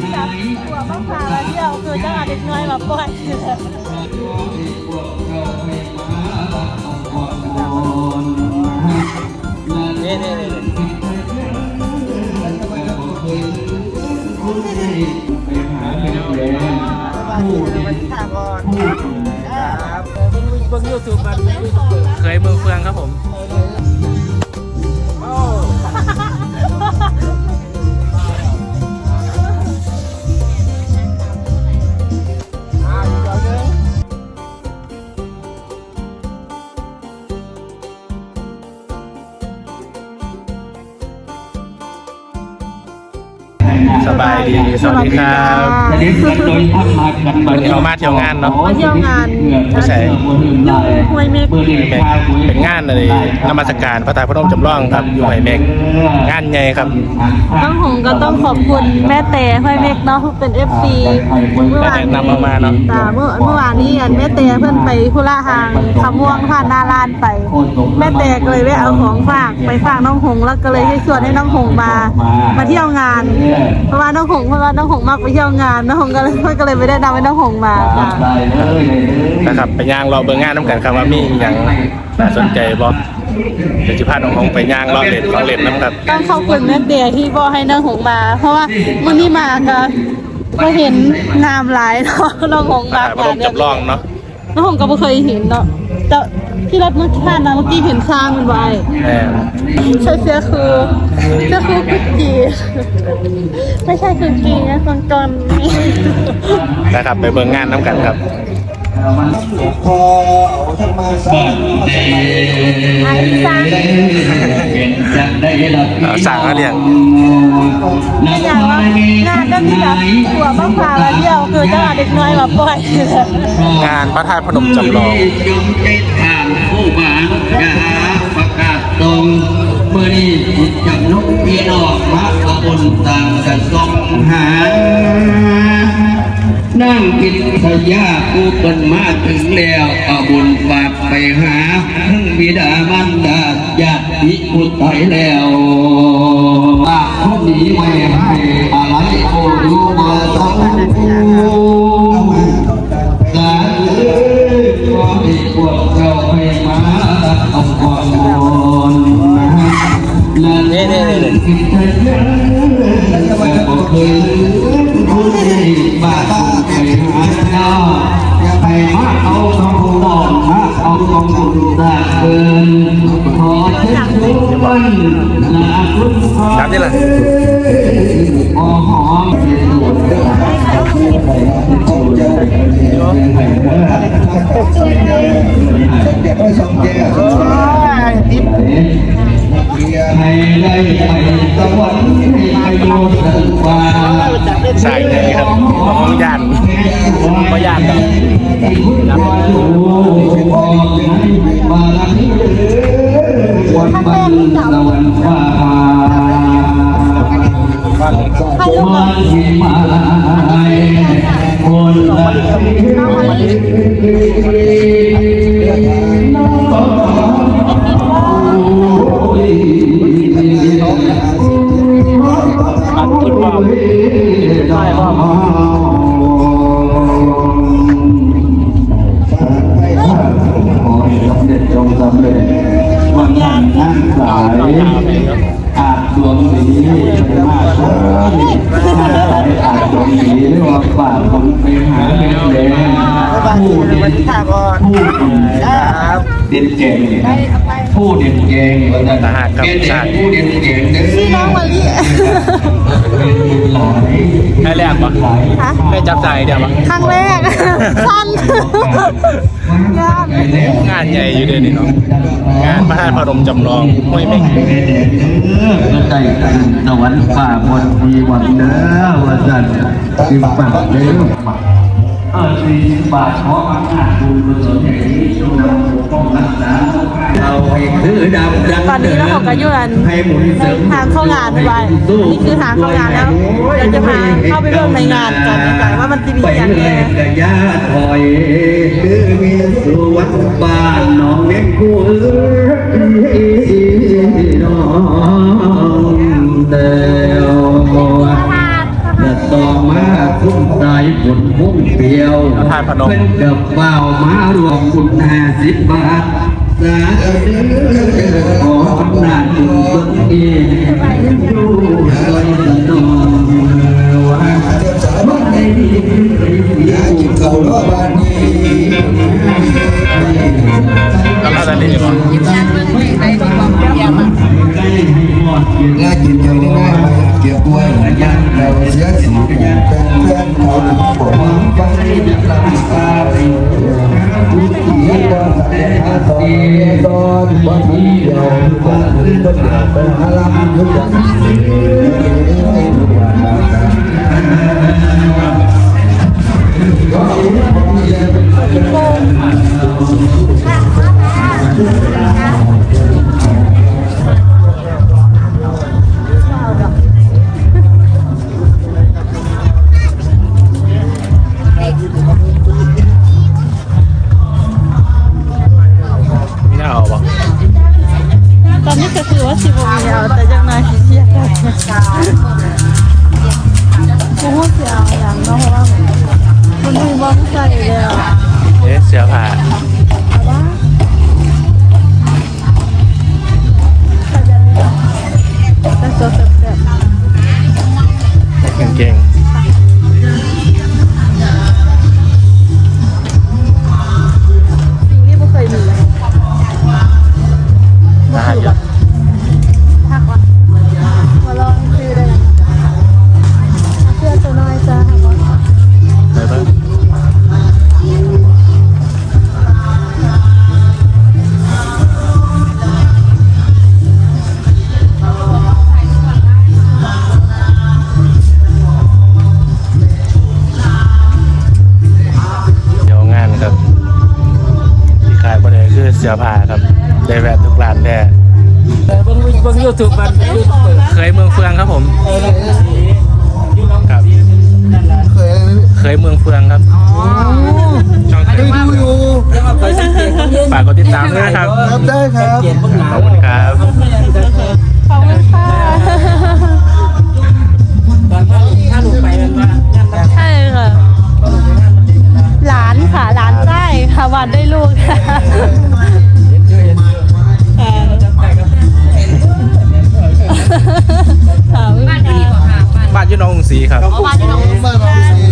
ที่แบบหัวบ้างพามาเที่ยวคือจะเอาเด็กน้อยมาปล่อยนี่นี่นี่เบิ่งยูทูบมันเคยเมืองเฟืองครับผมายดีสวัสดีครับวันนี้เรามาเที่ยวงานเนาะมาเที่ยวงานไม่ใช่ห้วยเมฆเป็นงานอะไรนมัสการพระธาตุพนมจำลองครับอยู่ไหเมกงานใหญ่ครับต้องหงก็ต้องขอบคุณแม่แต่ห้วยเมฆเนาะเป็น FC เมื่อวานแนะนำมามาเนาะจ้เมื่อเมื่อวานนี้อันแม่แต่เพื่อนไปพุระหางคำม่วงผ่านหน้าร้านไป แม่แต่ก็เลยแวะเอาของฝากไปฝากน้องหงแล้วก็เลยให้ชวนให้น้องหงมา มาเที่ยวงานเพราะว่าน้องหงเพราะว่าน้องหงมักไปเที่ยวงานน้องหงก็เลยเพื่อนก็เลยไปได้นำให้น้องหงมาค่ะนะครับไปย่างรอเบิ่งงานน้ำกันครับว่ามีอหย่างน่าสนใจบ่เดี๋ยวจะพาน้องของไปย่างรอเล่นของเล่นน้ำครับต้องขอบคุณแม่เตียที่บอกให้น้องหงมา เพราะว่ามื่อนี้มาก็ก็เห็นนามหลายเนาะน้องหงพระมาธาตุพนมจำลองเนาะน้องหงก็ไม่เคยเห็นเนาะ แต่ที่รถเมื่อกี้นะเมื่อกี้เห็นช้างมันไว้แหมใช่เสื้อคือเสื้อคือกุจีไม่ใช่กุจีนะตอนก่อนนี่ นะครับไปเบิ่งงานน้ำกันครับ อ้ช้างเอาสั่งมาเรียงไม่อย่างว่างานก็ที่แบบหัวบ้างพามาเที่ยวคือจะเอาเด็กน้อยมาปล่อยงานพระธาตุพนมจำลองยมใจทางผู้บานยาประกาศตรงเมื่อนี้จิตจับนกพี่นอกพระบุญต่างกันทรงหา นั่งกินขยากูเปินมาถึงแล้วเอาบุญฝากไปหาทั้งบิดามันดาญาติผู้ตายแล้วฝากคนนี้ไว้ให้อะไรโอ้ดูมาต้อง นี่แหละให้ได้ไปสวรรค์ให้ไปโยนถึงฟ้าสายไหนครับของยานบ่ยานดอกวันบันตะวันฟ้า มา เด่นเก่งวันนั้นเป็นเด็กผู้เด่นเก่งชื่อน้องมะลิหลายได้แรกปะได้จับใจเดี๋ยวปะครั้งแรกสั้นยากงานใหญ่อยู่เดือนนี้เนาะงานพระธาตุพนมจำลองห้วยเม็กก็ได้สวรรค์ป่าบนมีวันเด้อวันจันทร์สิบปากเด้อ เออสี่สิบบาทขออำนาจบุญกุศลแห่งนี้จงนำปกป้องรักษาเราให้ถือดำดังตอนนี้เราของกันอยู่อันให้หมุนเสริมทางเข้างานไปนี่คือทางเข้างานแล้วเดี๋ยวจะพาเข้าไปร่วมในงานกันนะคะว่ามันจะมีไปอย่างเลไรยกะยาถอยคือมีสุวัดบ้านน้องเลี้ยงกูเอ้ยน้องเดียว ต่อมาคุณมสายฝนพุ่งเปียวเป็นเกับเบามารวมคุณหาสิบบาทสาธุขออำนาจคุณเบื้องเองดูโดยส สื้อผ้าครับ ได้แวะทุกร้านแน่เบิ้งเบิ้งยูทูบมันเคยเมืองเฟืองครับผมครับเคยเคยเมืองเฟืองครับช่องเคยดูอยู่ฝากกดติดตามด้วยนะครับได้ครับขอบคุณครับหลานค่ะหลานไต้ค่ะวันได้ลูกค่ะ ค่ะไม่มีคะบ้านอยู่หนองกรุงศรีครับ บ้านอยู่หนองกรุงศรี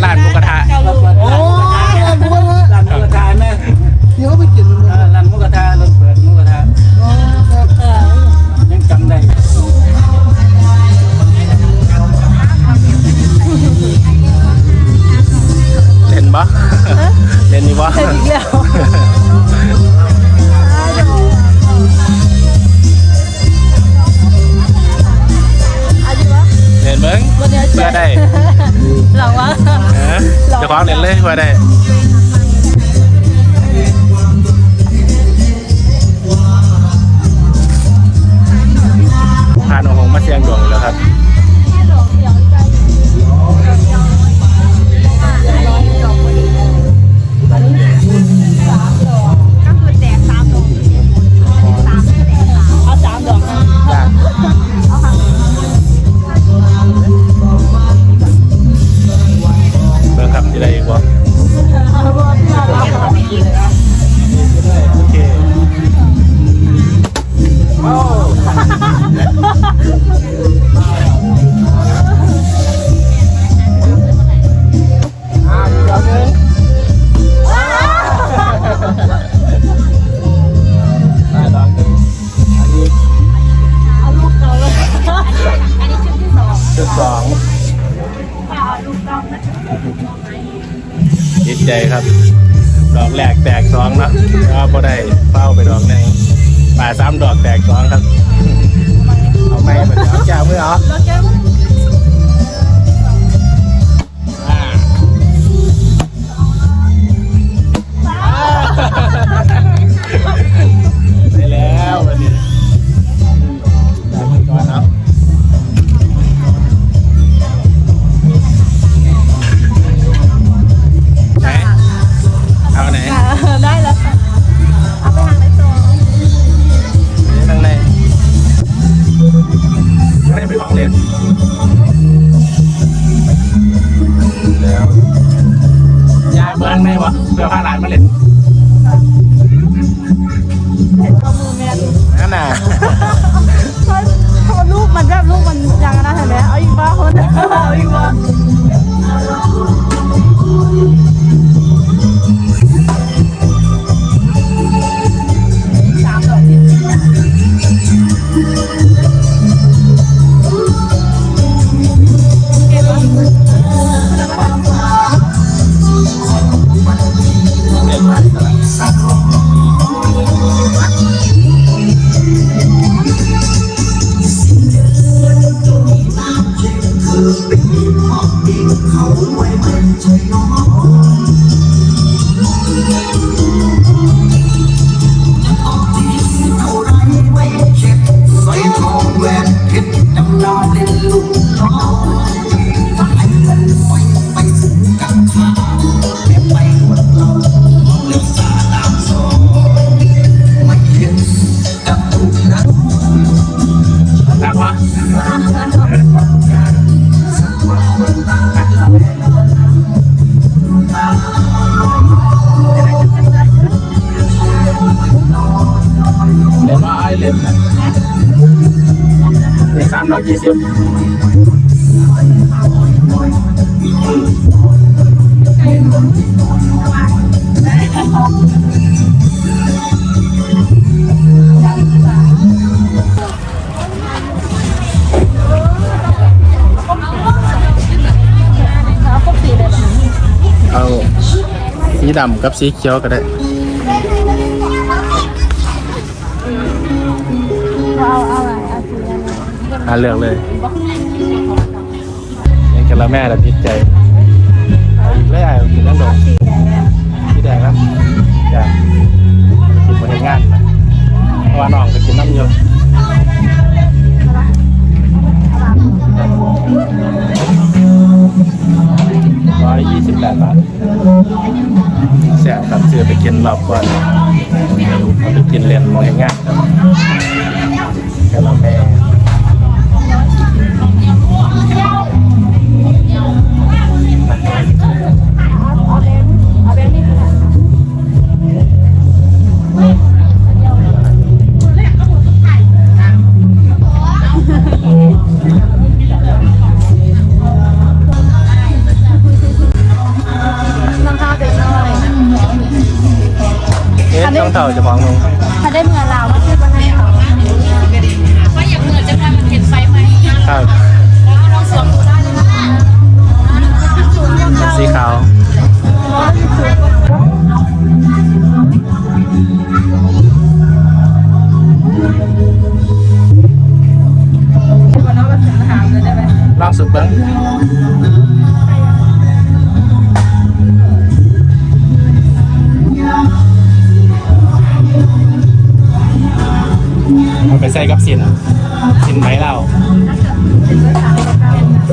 ร้านหมูกระทะ โอ้ นี่สามร้อยยี่สิบเอาสีดำกับสีเขียวก็ได้าเลือกเลยยังกันละแม่ละติดใจเอาอีกเลยอะกินน้ำดอกสีแดงครับจ้ะกินมาเห็นงานนะเพราะว่าน้องก็กินน้ำเยอะร้อยยี่สิบแปดบาทแสบครับซื้อไปกินรอบก่อนเอาไปกินเรียนมาเห็นงานครับกันละแม่ เอ๊ะต้องเต่าจะมองลงถ้าได้เมื่อเราก็ชื่อว่าให้เขาว่าอย่างเหมือนจะทำมันเห็นไฟไหมครับสีขาวลองสุดเบิ้ง ใส่กับสินสินไหมเรา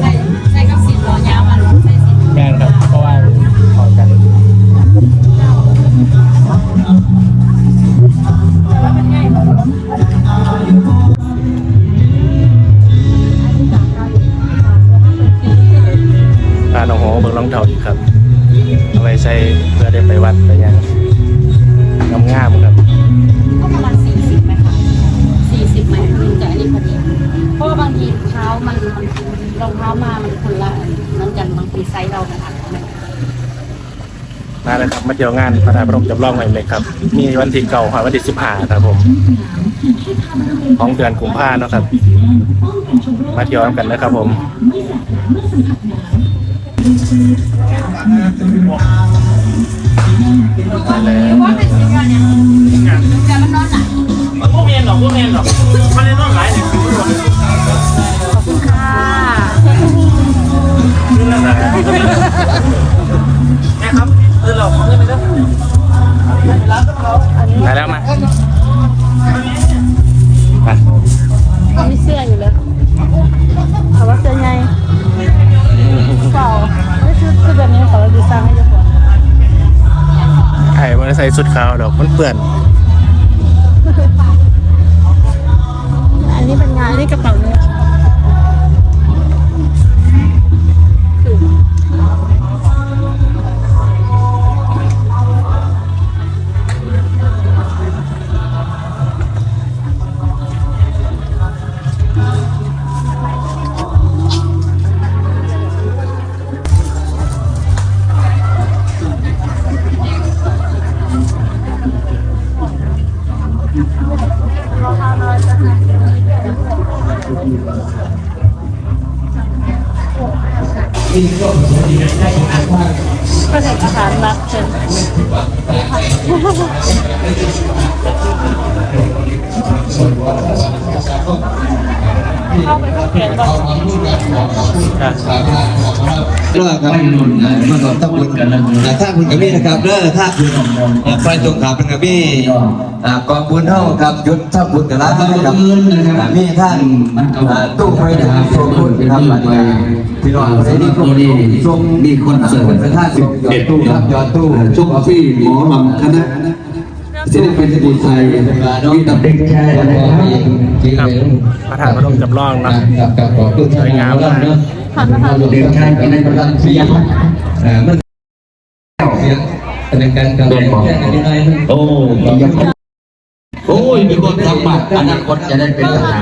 ใส่ใส่กับสีตัวยาวมันใส่สีแม่นครับเพราะว่าขอกันพาน้องโหเบิ่งรองเท้าอีกครับ เอาไว้ใส่เพื่อได้ไปวัดไปยังงามๆครับ บางทีเท้ามันมันรองเท้ามามันคนละนั่นกันบางทีไซส์เรามันอัดไม่มาเลยครับมาเที่ยวงานพระธาตุพนมจำลองใหม่เลยครับ มีวันที่เก่าค่ะวันที่สิบห้าครับผม ของเดือนกุมภาเนาะครับ มาเที่ยวกันนะครับผมว่าเป็นสีอะไรเนี่ยแต่มันนอนหลับพวกเมียนหรอกพวกเมียนหรอ นะครับคือเราของเงินไปแล้วมาแล้วมาไปเขามีเสื้ออยู่เลยเขาว่าเสื้อไงเปล่าไม่ชุดชุดแบบนี้เขาดีไซน์ให้เจ้าของไอ้บริษัทสุดขาวดอกมันเปื่อนอัน ก็ต้องคุณกันนะถ้าคุณกับพี่นะครับเลิกถ้าคุณไฟตรงขับเป็นกับพี่กองบุญเท่ากับยุทธถ้าบุญกับร้านกับมีท่านตู้ไฟนะครับโชว์คุณครับหลังไปพี่น้องได้ดีก็ดีช่วงมีคนเสิร์ฟเป็นท่าสิบยอดตู้ครับยอดตู้ช่วงที่หมอลำคณะศิลปินสมุทรไทยมีตำเด็กแค่ไหนครับพระธาตุพนมจำลองเนาะกับขอบคุณสวยงามมากผ่านมาทางเด็กชายในกำลังเสียงมันเสียงเป็ นการกำลังแค่ไหนได้โอ้โอ้ยมีคนทำบัตรอนาคตจะได้เป็นทหาร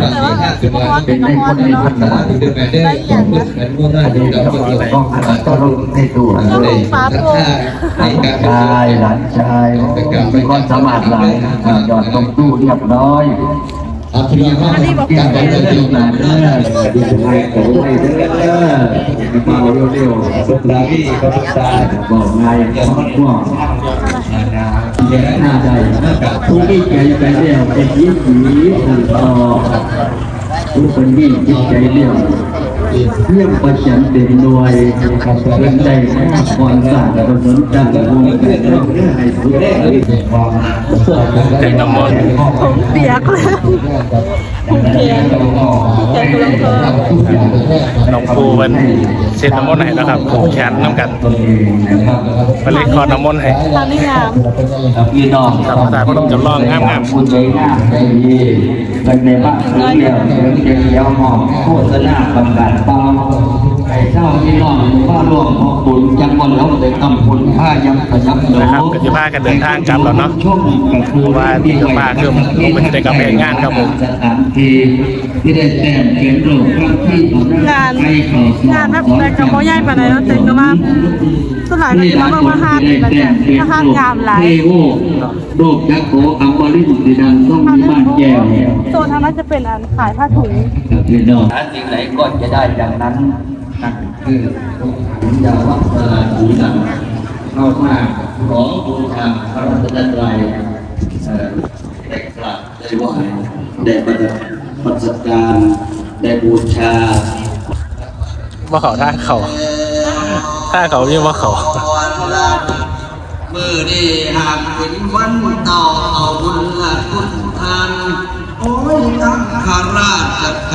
เป็นในคนในพัฒนาที่เดินไปได้ของเพื่อนกันว่าได้ดูแล้วก็เกี่ยวข้องก็รู้ในตัวในในการชายหลานชายมีความสามารถหลายยอดตรงตู้เรียบร้อย อาพิยามาการไปเดินอยู่นานเด้อดีใจขอให้เด้อมาเร็วๆสุดาพี่ก็สุดาบอกไงพ่อแย่หน้าใจทุกที่ใจใจเดียวเป็นยิ่งผีต่อทุกคนยิ่งจิตใจเดียว เยี่ยมประชันเด่นหน่วยเป็นใจแม่ก่อนสร้างกับสนใจวงเรื่องให้ผู้ได้ความแข่งน้ำมนผมเปียกแล้ว ผมเปียกแกกุลังเธอน้องครูเป็นเช็ดน้ำมนต์ให้นะครับผูกแขนน้ำกันเป็นเลขคอร์ดน้ำมนต์ให้ทางนี้งามพี่น้องครับพระธาตุพนมจำลองงามๆคุณใจงามใจดีเป็นในบ้านเรื่องเดียวเรื่องเดียวหอมโฆษณาประกาศเปล่า ไอ้เจ้าพี่น้องว่าร่วมของคุณจังหวัดแล้วเลยทำคุณผ้ายังประยับนะครับก็จะพากันเดินทางกลับแล้วเนาะช่วงกับครูเพราะว่าที่จะมาคือผมเป็นจะได้กลับไปเฮ็ดงานครับผมสถานที่ที่ได้แต้มเขียนรูปพระที่ของงานให้เขาสอบงานแบบแต่กับโมใหญ่ปานไหนแล้วแต่ก็ว่าสลายมันจะมาเบิ่งมาห้านนี่แหละจ้ะมาห้านงามหลายเทโวโรคยักษ์โขอัมบริสุทธิ์ดังต้องมีบ้านแก้วโซนทางนั้นจะเป็นอันขายผ้าถุงพี่น้องหาสิ่งไหนก็จะได้อย่างนั้นนั่นคือบุญญาวัฒนาบุญนำเข้ามาขอบูชาพระรัตนตรัยเอ่อได้กราบได้ไหวได้ประดับประสบการได้บูชาว่าเขาท่าเขาท่าเขายิ่งว่าเขามือนี่หากเป็นวันต่อเอาบุญละคุณทานโอ้ยตั้งขาราชการ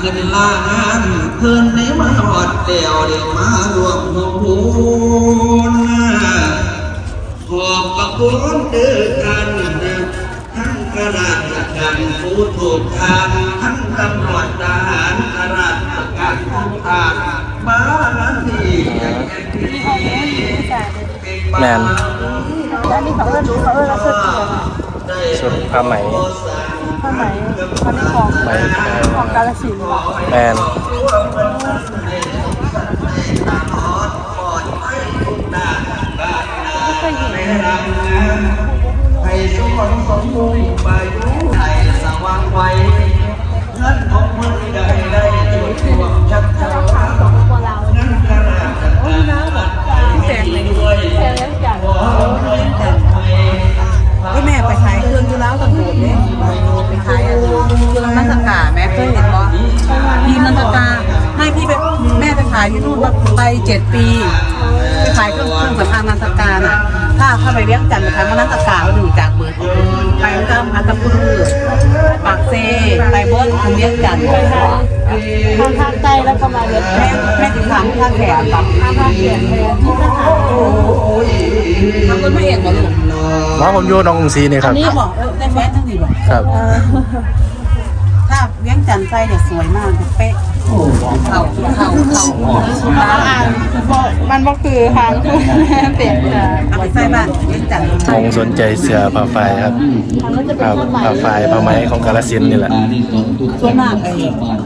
ขึ้นล่างานเพื่อนในมาวัดเดี่ยวเดียวมารวมหัวบุญขอบพระคุณเดือกันทั้งข้าราชการผู้ถูกทางทั้งตำรวจทหารข้าราชการทุกทางมาที่อย่างนี้แมนอันนี้เขาเอิ้นเขาเอิ้นว่าเสื้อเขียวชุดผ้าไหม ผ้าไหมอันนี้ของของกาลสินธุ์แมนไม่เคยเห็นให้ทุกคนสมบูรณ์ไปรู้ให้สว่างไว้เงินของมือใดได้จุดรวมชัดเจนตัวเรานั่นขนาดโอ้ยน้ำแบบแสงเลยด้วยแค่เลี้ยงจัดข เบิ้ลถึงเลี้ยงจันทร์ทางทางใจแล้วก็มาเรียนแม่แม่ถึงถามท่าแขกปะทางทางเรียนเรียนที่ทหารทำคนไม่เห็นบ่ลูกว่าผมอยู่หน้องกรุงศรีนี่ครับนี่บอกเออได้แฟนทั้งนี้บอกครับถ้าเลี้ยงจันทร์ไส้เนี่ยสวยมากเป๊ะ เข่าเข่าเข่าอ่านมันบอกคือทางคือแม่เปลี่ยนจ้ะเอาไปใส่บ้านเลี้ยงจันทงสนใจเสือผ้าไฟครับผ้าผ้าไฟผ้าไหมของกาลสินนี่แหละส่วนมากไอ้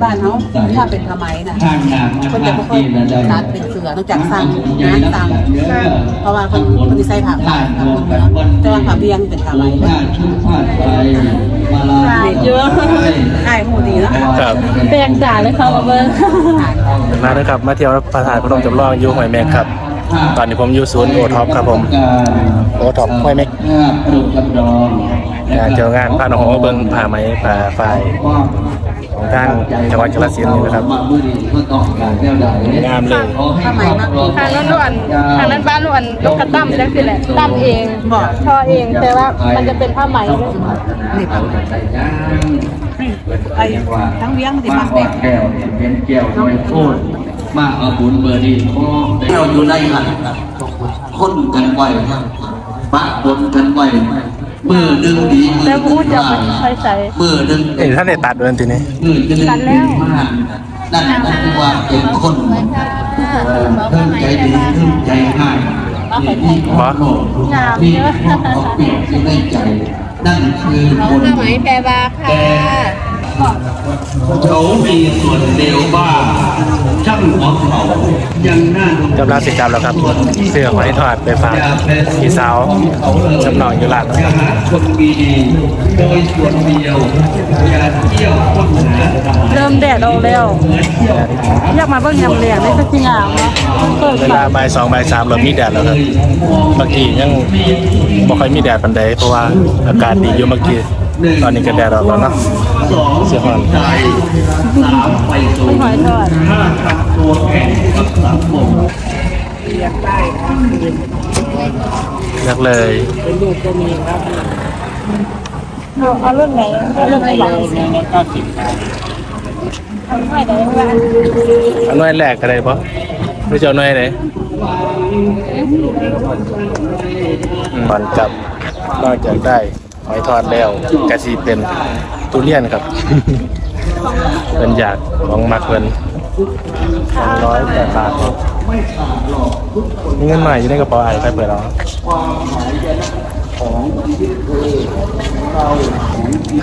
บ้านเขาถ้าเป็นผ้าไหมนะคนจะไม่ค่อยตัดเป็นเสือต้องจากสั่งนะสั่งเพราะว่าคนคนที่ใส่ผ้าผ้าผ้าคลุมเนาะแต่ว่าผ้าเบี้ยงเป็นผ้าไหม ชาติชุดชาติไปมาลาเยอะไอ้หูดีแล้วครับแปลกจ่าเลยค่ะมาเบิ้งมาเลยครับ มาเที่ยวพระธาตุพนมจำลองอยู่ห้วยแมงครับ ตอนนี้ผมอยู่ศูนย์โอท็อปครับผม โอท็อปห้วยแมงปลูกกำดองงานเจ้างานพาน้องหงมาเบิ่งผ้าไหมผ้าฝ้าย ของทางจังหวัดกาฬสินธุ์นี่นะครับมาบุรีก็ต้องการแก้วใดงามเลยทำไมมากทางนั้นล้วนทางนั้นบ้านล้วนลูกกระตั้มจังสิแหละตั้มเองบอกทอเองแต่ว่ามันจะเป็นผ้าไหมด้วยนี่ปะไอ้ทั้งเวียงติมามาขอเด็กแก้วเป็นแก้วน้อยโคตรมาเอาบุญเบอร์ดีโอ้แก้วอยู่ในหันคนกันไหวครับปะบนกันไหว มือหนึ่งดีมือแต่หพูนึ่ดงจะได้ไม่ค่อยใส่มือหนึ่งเอ้ยท่านได้ตัดเดินทีนี้มือจะหนึ่งกันแล้วมากนั่นนั่นคือว่าเป็นคนเอ่อเพิ่งใจดีเพิ่งใจง่ายนี่ที่ของโลกนี่ของของเปลี่ยนที่ในใจ นั่นคือคนไหมแปลว่าค่ะ เขามีส่วนเดียวบ้างช่างหัวเขายังน่าดูกำลังสิกรรมแล้วครับ เสื้อหอยทอดไปฝากพี่สาวจำลองอยู่ร้านอย่าหาคนมีดีโดยส่วนเดียวอย่าเที่ยวค้นหาทำเริ่มแดดออกแล้วอยากมาเบิ่งยำเหลียงนี่ก็สิงามเนาะเปิดเวไฟลาบ่ายสองบ่ายสามเรามีแดดแล้วครับบางทียังบ่ค่อยมีแดดปันใดเพราะว่าอากาศดีอยู่เมื่อกี้ ตอนนี้ก็แดดออกแล้วเนาะสองเสียหอนใจสามไปสู่หอยทอดห้าทำตัวแข่งกับสังคมเลือกเลยเอาเอารุ่นไหนเอารุ่นไหนบ้างเอาหน่อยได้ไหมเอาหน่วยแรกก็ได้ปะไม่จะเอาหน่วยไหนบอนกับนอกจากได้ หอยทอดแล้วกะสีเป็นตุเรียนครับ เป็นอยากของมักเพิ่นสองร้อยแปดบาทครับมีเงินใหม่อยู่ในกระเป๋าไอ้ใครเปิดเอา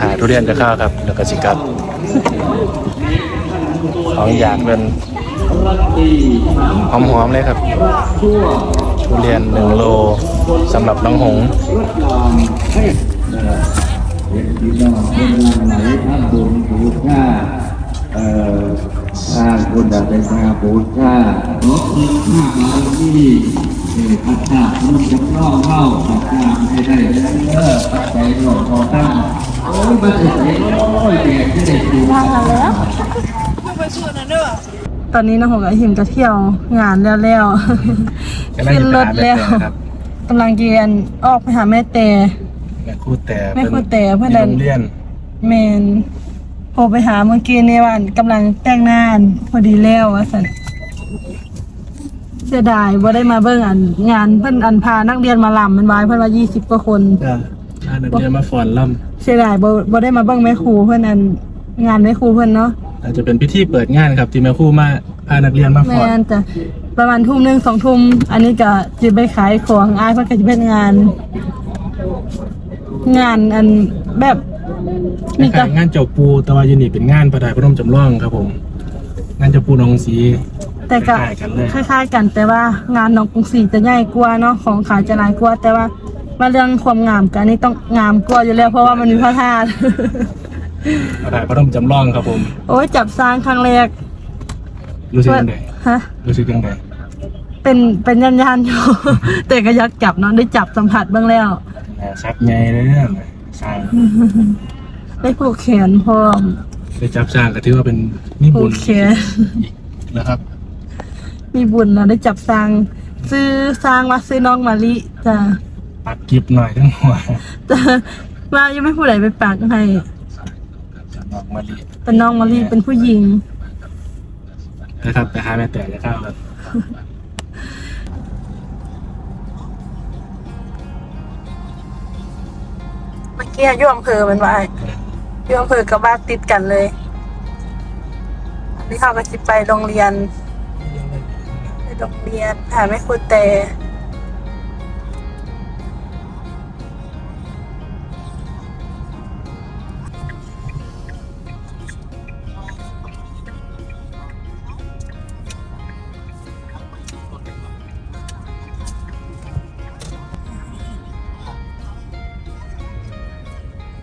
หาทุเรียนจะเข้าวครับแล้วก็สิกลับของอยากเป็นหอมๆเลยครับทุเรียนหนึ่งโลสำหรับน้องหง ส์พี่น้องคนงานไหนท่านบุญบูชาเอ่อทางคุณจะเป็นมาบูชาลดเงินห้าบาทที่เอ่อพัฒนามันจะล่อเข้าพัฒนาให้ได้เออปัจจัยหล่อทอตั้งโอ้ยมันจะใส่โอ้ยแดดที่ได้ดูตอนนี้น้องหงกับหิมจะเที่ยวงานแล้วแล้วขึ้นรถแล้วกำลังเกียนออกไปหาแม่แต่แม่คู่แต่แม่ครูแต่เพื่อนที่เดินโรงเรียนแมนโทรไปหาเมื่อกี้นี่ว่ากำลังแต่งหน้าพอดีแล้วว่าสันเสียดายว่าได้มาเบิ่งอัน งานเพิ่นอันพานักเรียนมาลำมันไว้เพิ่นว่ายี่สิบกว่าคนจ้ะอ่านักเรียนมาฟอนล่เสียดายบ่บ่ได้มาเบิ่งแม่ครูเพิ่นอันงานแม่ครูเพิ่นเนาะำอาจจะเป็นพิธีเปิดงานครับที่แม่คู่มาพานักเรียนมาฟแม่อนนจ้ะประมาณทุ่มหนึงสองทุ่มอันนี้ก็จะไปขายของอายเพิ่นก็จะเป็นงาน งานอันแบบมีคแต่ล้ายๆงานเจ้าปูแต่ว่าอยูนี่เป็นงานประดายพระนมจำลองครับผม งานเจ้าปูหนองสี แต่ก็คล้ายๆกันเลย คล้ายๆกันแต่ว่างานน้องกรุงศรีจะใหญ่กว่าเนาะของขายจะหลายกว่าแต่ว่ามาเรื่องความงามกันนี่ต้องงามกว่าอยู่แล้วเพราะว่ามันมีพระธาตุ ประดายพระนมจำลองครับผม โอ้ยจับสร้างครั้งแรกรู้สึกยังไงฮะรู้สึกยังไงเป็นเป็นยันยันๆอยู่ แต่ก็อยากจับเนาะได้จับสัมผัสบ้างแล้วอ่า ซักใหญ่เลยเนี่ยสร้างได้ผูกแขนพร้อมไปจับสร้างก็ถือว่าเป็นนิผูบุกญแขนนะครับมีบุญเนาะได้จับสร้าง ซื้อสร้างว่าซื้อน้องมาลิจ้ะปักกิบหน่อยทั้งหัวจ้ะว่ายังไม่ผู้ใดไปปักให้จะนอกมาลีเป็นน้องมาลิเป็นผู้หญิงนะครับแต่หาแม่แต่จะเข้าครับ เนี่ยอยู่อำเภอมันว่าอยู่อำเภอกับบ้านติดกันเลยนี่เขาก็จะไปโรงเรียนไปโรงเรียนหาไม่ครูแต่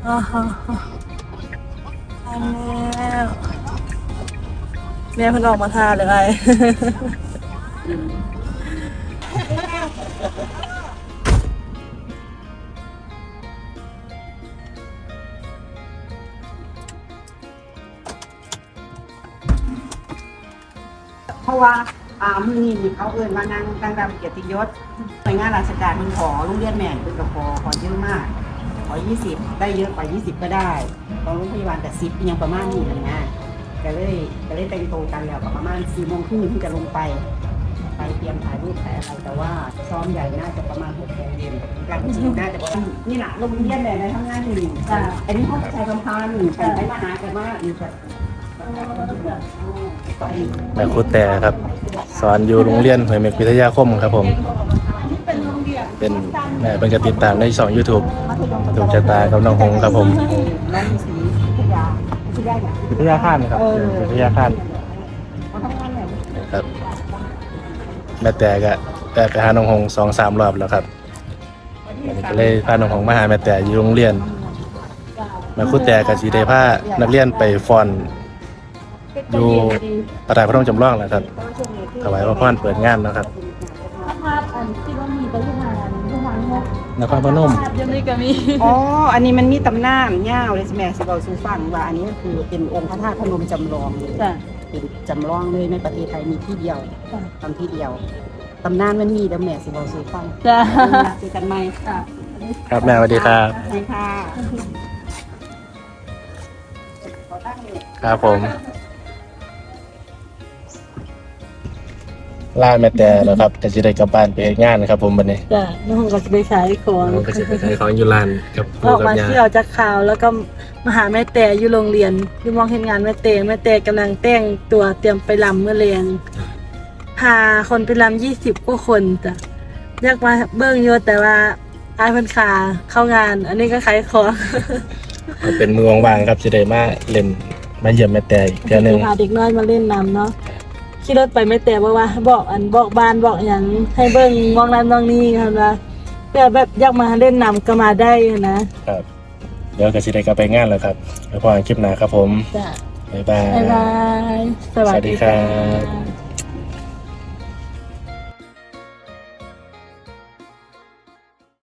อ๋อทำแล้วแม่เพิ่นออกมาทาเลยไอ้เพราะว่าอ่ามือนี่เขาเอิ้นว่านางนางรำเกียรติยศหน่วยงานราชการมันขอโรงเรียนแม่เป็นกขอขอเยอะมาก ขอ20 ได้เยอะกว่า 20 ก็ได้ของโรงพยาบาลแต่10ยังประมาณนี้เลยนะก็เลยก็เลยแต่งตัวกันแล้วก็ประมาณ4โมงครึ่งที่จะลงไปไปเตรียมถ่ายรูปถ่ายอะไรแต่ว่าซ้อมใหญ่น่าจะประมาณ6โมงเย็นการประชุมน่าจะประมาณนี่แหละโรงเรียนแม่ในทำงานอยู่อันนี้ห้องชายกำพานไปไปมาหากันมาอยู่แบบแม่ครูแต่ครับ สอนอยู่โรงเรียนหอยเมกวิทยาคมครับผม เป็นแม่เป็นกติดตามในช่อง YouTube ถูกชะตากับน้องหงครับผมน้องมีสีทุกอย่างทุกอย่างอย่างวิทยาคานครับเออวิทยาคานเขาทำงานแบบครับ แม่แต่ก็แต่ไปหาน้องหงสองสามรอบแล้วครับวันนี้ก็เลยพาน้องหงมาหาแม่แต่อยู่โรงเรียนแม่ครูแต่กับสีได้พานักเรียนไปฟอนอยู่ประดาพระนงจำลองแหล้วครับถวายพระพรเปิดงานนะครับ นครพนมภาพยังไม่ก็มีอ๋อ อันนี้มันมีตำนานย่าวเลยใช่ไหมสิเราซูฟังว่าอันนี้ก็คือเป็นองค์พระธาตุพนมจำลองเลยจ้ะเป็นจำลองเลยในประเทศไทยมีที่เดียวจ้ะทำที่เดียวตำนานมันมีเดี๋ยวแม่สิเราซูฟังจ้ะเจอกันไหมค่ะครับแม่สวัสดีครับสวัสดีค่ะขอตั้งเลยครับผม ล่าแม่แต่แล้วครับก็จะได้กลับบ้านไปเฮ็ดงานนะครับผมวันนี้จ้ะน้องก็จะไปขายของผมก็จะไปขายของอยู่ร้านกับอปู่อกกับมาย่าเที่ยวจากข่าวแล้วก็มาหาแม่แต่อยู่โรงเรียนที่มองเห็นงานแม่แต่แม่แต่กำลังแต่งตัวเตรียมไปลำเมื่อเรียนพาคนไปลำยี่สิบกว่าคนจ้ะอยากมาเบิ้งอยู่แต่ว่าอายเพันขาเข้างาน อันนี้ก็ขายของก็เป็นมือว่างๆครับจะได้มาเล่นมาเยี่ยมแม่แต่อีกเทื่อหนึงพาเด็กน้อยมาเล่นน้ำเนาะ ขี่รถไปไม่แต่บอกว่าบอกอันบอกบ้านบอกอย่างให้เบิ้งมองนั้นมองนี้ครับว่าเพื่อแบบอยากมาเล่นน้ำก็มาได้นะครับ เดี๋ยวก็สิได้กลับไปงานแล้วครับแล้วพอกันคลิปหน้าครับผม จ้ะบ๊ายบาย บ๊ายบายสวัสดีครับ